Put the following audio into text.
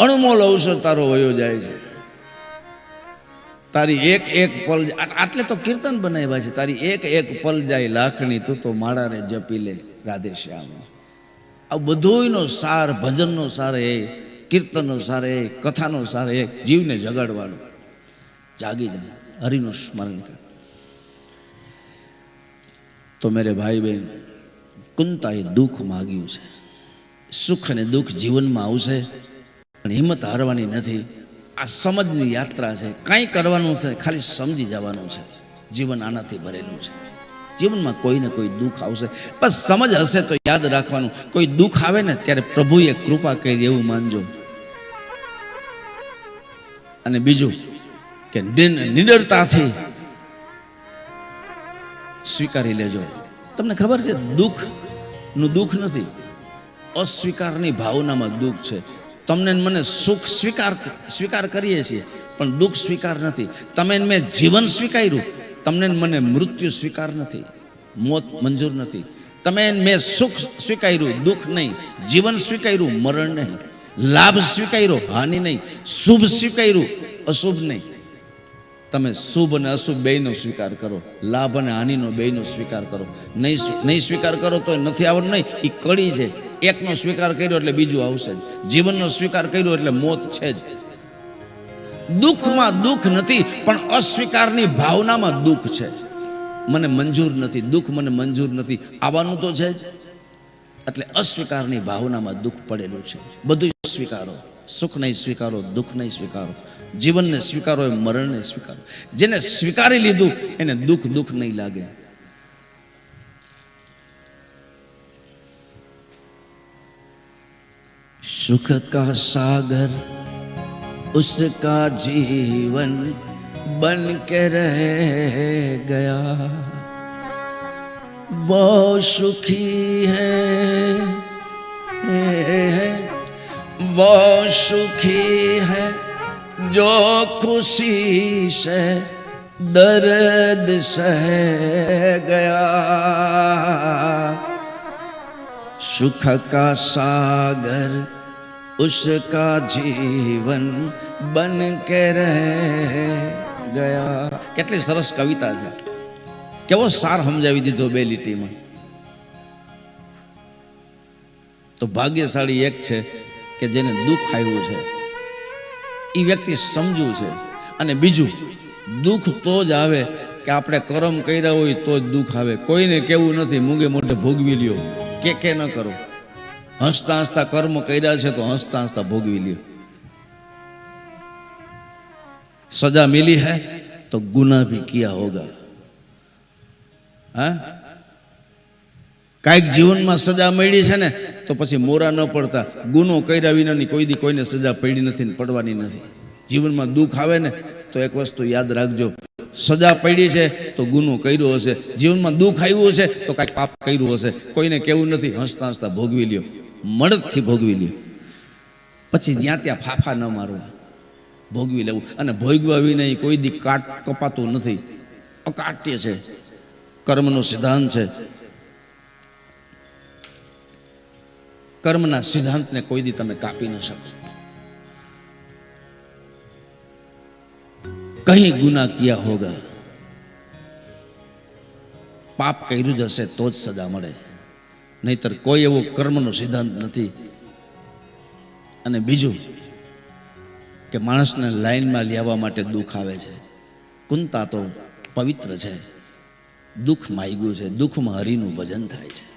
અણમોલ અવસર તારો વયો જાય છે. તારી એક એક પલ આટલે તો કીર્તન બનાવ્યા છે. તારી એક એક પલ જાય લાખણી તું તો માળાને જપી લે, રાધે શ્યામ. આ બધોયનો સાર, ભજનનો સાર એ, કીર્તનનો સાર એ, કથાનો સાર એ, જીવને જગાડવાનો. જાગી જાય હરિનું સ્મરણ કર. તો મેરે ભાઈ બહેન, કુંતાએ દુઃખ માગ્યું છે. સુખ અને દુઃખ જીવનમાં આવશે. પણ હિંમત હારવાની નથી. આ સમજની યાત્રા છે. કાંઈ કરવાનું છે, ખાલી સમજી જવાનું છે. જીવન આનાથી ભરેલું છે. જીવનમાં કોઈને કોઈ દુઃખ આવશે. બસ સમજ હશે તો યાદ રાખવાનું. કોઈ દુઃખ આવે ને ત્યારે પ્રભુએ કૃપા કરી એવું માનજો. અને બીજું કે નિડરતાથી સ્વીકારી લેજો. તમને ખબર છે, દુઃખનું દુઃખ નથી. અસ્વીકારની ભાવનામાં દુઃખ છે. તમને મને સુખ સ્વીકાર સ્વીકાર કરીએ છીએ, પણ દુઃખ સ્વીકાર નથી. તમે મેં જીવન સ્વીકાર્યું, તમને મને મૃત્યુ સ્વીકાર નથી. મોત મંજૂર નથી. તમે મેં સુખ સ્વીકાર્યું, દુઃખ નહીં. જીવન સ્વીકાર્યું, મરણ નહીં. લાભ સ્વીકાર્યો, હાનિ નહીં. શુભ સ્વીકાર્યું, અશુભ નહીં. તમે શુભ અને અશુભ બેયનો સ્વીકાર કરો. લાભ અને હાનિનો બેયનો સ્વીકાર કરો. નહીં નહીં સ્વીકાર કરો તો નથી આવડતું. નહીં એ કડી છે એકનો સ્વીકાર કર્યો એટલે બીજું આવશે જ. જીવનનો સ્વીકાર કર્યો એટલે મોત છે જ. દુઃખમાં દુઃખ નથી, પણ અસ્વીકારની ભાવનામાં દુઃખ છે. મને મંજૂર નથી, દુઃખ મને મંજૂર નથી. આવવાનું તો છે જ. એટલે અસ્વીકારની ભાવનામાં દુઃખ પડેલું છે. બધું સ્વીકારો. સુખ નહીં સ્વીકારો દુઃખ નહીં સ્વીકારો. જીવનને સ્વીકારો, એ મરણને સ્વીકારો. જેને સ્વીકારી લીધું, એને દુઃખ દુઃખ નહીં લાગે. सुख का सागर, उसका जीवन बन के रह गया। वो सुखी है, वो सुखी है, जो खुशी से दर्द सह गया। सुख का सागर उसका जीवन बन के रह ગયા કેટલી સરસ કવિતા છે કેવો સાર સમજાવી દીધો બે લીટીમાં તો ભાગ્યશાળી એક છે કે જેને દુઃખ આવ્યું છે એ વ્યક્તિ સમજવું છે અને બીજું દુઃખ તો જ આવે કે આપણે કર્મ કર્યા હોય તો જ દુઃખ આવે કોઈને કેવું નથી મૂંગે મોઢે ભોગવી લ્યો કે કે ન કરો હસતા હસતા કર્મ કર્યા છે તો હસતા હસતા ભોગવી લ્યો. સજા મિલી હે તો ગુના ભી કિયા હોગા. હા? કાંઈક જીવનમાં સજા મળી છે ને તો પછી મોરા ન પડતા. ગુનો કર્યા વિનાની કોઈ દી કોઈને સજા પડી નથી પડવાની નથી. જીવનમાં દુઃખ આવે ને તો એક વસ્તુ યાદ રાખજો. સજા પડી છે તો ગુનો કર્યો હશે. જીવનમાં દુઃખ આવ્યું હશે તો કાંઈક પાપ કર્યું હશે. કોઈને કેવું નથી. હસતા હસતા ભોગવી લ્યો. મળદથી ભોગવી લ્યો. પછી જ્યાં ત્યાં ફાફા ન મારવા, ભોગવી લેવું. અને ભોગવા વિના કોઈ દી કાટ કપાતું નથી. અકાટ્ય છે. કર્મનો સિદ્ધાંત છે. કર્મના સિદ્ધાંતને કોઈ દી તમે કાપી ન શકો. કહી ગુના કિયા હોગા? પાપ કર્યું જ હશે તો જ સજા મળે. નહીતર કોઈ એવો કર્મનો સિદ્ધાંત નથી. અને બીજું કે માણસને લાઈનમાં લેવા માટે દુઃખ આવે છે. કુંતા તો પવિત્ર છે. દુઃખ માગ્યું છે. દુઃખમાં હરિનું ભજન થાય છે.